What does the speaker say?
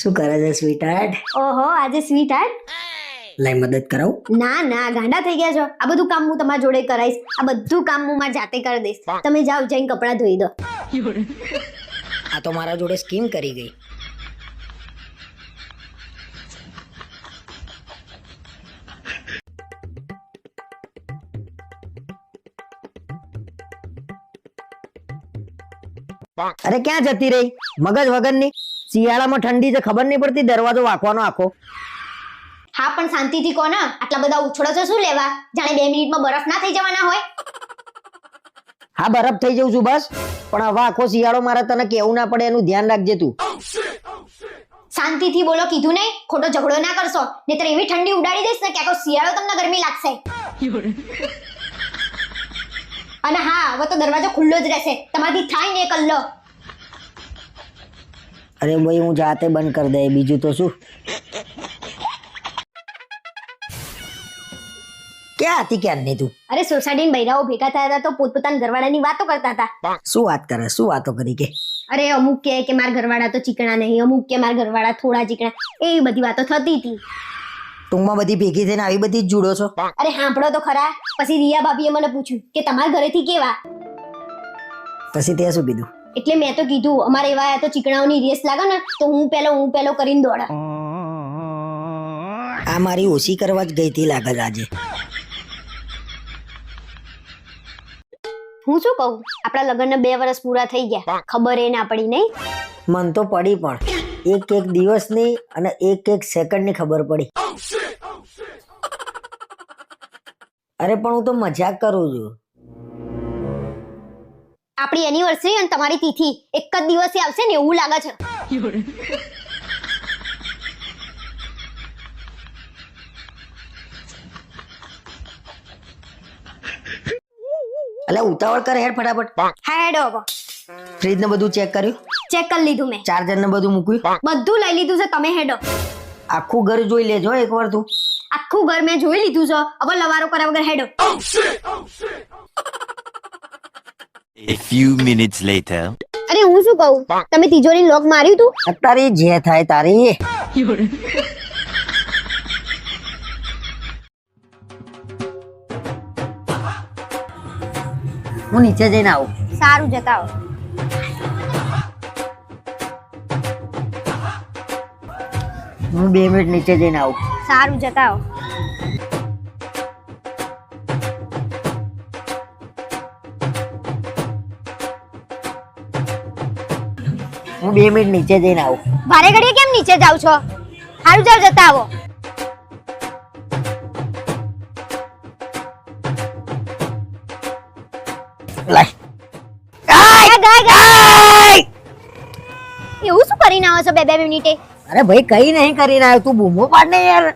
શું કરે છે સ્વીટાર્ટ ઓહો આજે સ્વીટ હાર્ટ લઈ મદદ કરાવું? ના ના ગાંડા થઈ ગયા છો. આ બધું કામ હું તમારા જોડે કરાઈશ આ બધું કામ હું મારી જાતે કરી દઈશ. તમે જાઓ જઈને કપડાં ધોઈ દો. આ તો મારા જોડે સ્કીમ કરી ગઈ. અરે ક્યાં જતી રહી? મગજ વગરની? શિયાળામાં ઠંડી છે ખબર નહીં પડતી દરવાજો વાંકવાનો આખો. હા પણ શાંતિથી કોને આટલા બધા ઉછળો છો શું લેવા? જાણે બે મિનિટમાં બરફ ના થઈ જવાના હોય. હા બરફ થઈ જઉં છું બસ. પણ હવે આખો શિયાળો મારે તને કેવું ના પડે એનું ધ્યાન રાખજે તું. શાંતિથી બોલો કીધું નહીં? ખોટો ઝઘડો ના કરશો. નહીતર એવી ઠંડી ઉડાડી દઈશ ને કે આખો શિયાળો તમને ગરમી લાગશે. અને હા હવે તો દરવાજો ખુલ્લો જ રહેશે. તમારાથી થાય ને કલ્લો. અરે ભાઈ હું જાતે બંધ કરી દે. બીજું તો શું? ક્યાં હતી ક્યાં નહીં તું? અરે સોસાયટીના બૈરાઓ ભેગા થયા હતા તો પોતપોતાના ઘરવાળાની વાતો કરતા હતા. શું વાત કરે? શું વાતો કરી કે? અરે અમુક કે કે મારા ઘરવાળા તો ચીકણા નહીં અમુક કે મારા ઘરવાળા થોડા ચીકણા. એવી બધી વાતો થતી હતી. ટૂંકમાં બધી ભેગી થઈને આવી બધી જ જુડો છો. અરે સાંભળો તો ખરા. પછી રિયા ભાભીએ મને પૂછ્યું કે તમારા ઘરેથી કેવા? પછી તે શું કીધું? એટલે મેં તો કીધું અમારે એવા તો ચીકણાઓની રેસ લાગે ને તો હું પેલો હું પેલો કરીને દોડા આ મારી ઓછી કરવા જ ગઈ હતી લાગે આજે. હું શું કહું? આપણા લગ્નને બે વર્ષ પૂરા થઈ ગયા. ખબર એ ના પડી નહીં? મન તો પડી પણ. એક એક દિવસની અને એક એક સેકન્ડની ખબર પડી. અરે પણ હું તો મજાક કરું છું. આપણી એનિવર્સરી અને તમારી તિથિ. એક જ દિવસે આવશે ને એવું લાગે છે. એટલે ઉતાવળ કરે હેડ ફટાફટ. હેડ હેડો ફ્રીજ ને બધું ચેક કર્યું? ચેક કરી લીધું મેં. ચાર્જર ને બધું મૂક્યું? બધું લઈ લીધું છે તમે હેડો. આખું ઘર જોઈ લેજો એકવાર તું. આખું ઘર મેં જોઈ લીધું છે. હવે લવારો કર્યા વગર હેડો. A few minutes later. અરે હું શું કહું? તમે તિજોરી લોક માર્યું તું? અત્યારે જે થાય તારી. હું નીચે જઈને આવું. સારું જતા આવ. હું બે મિનિટ નીચે જઈને આવું. સારું જતા હો હું બે મિનિટ નીચે જઈને આવું. ભારે ઘડીએ કેમ નીચે જાવ છો? સારું જાવ જતા આવો. એવું શું કરીને આવો છો બે બે મિનિટે? અરે ભાઈ કઈ નહીં કરીને આવ્યો. તું બૂમો પાડ ને યાર.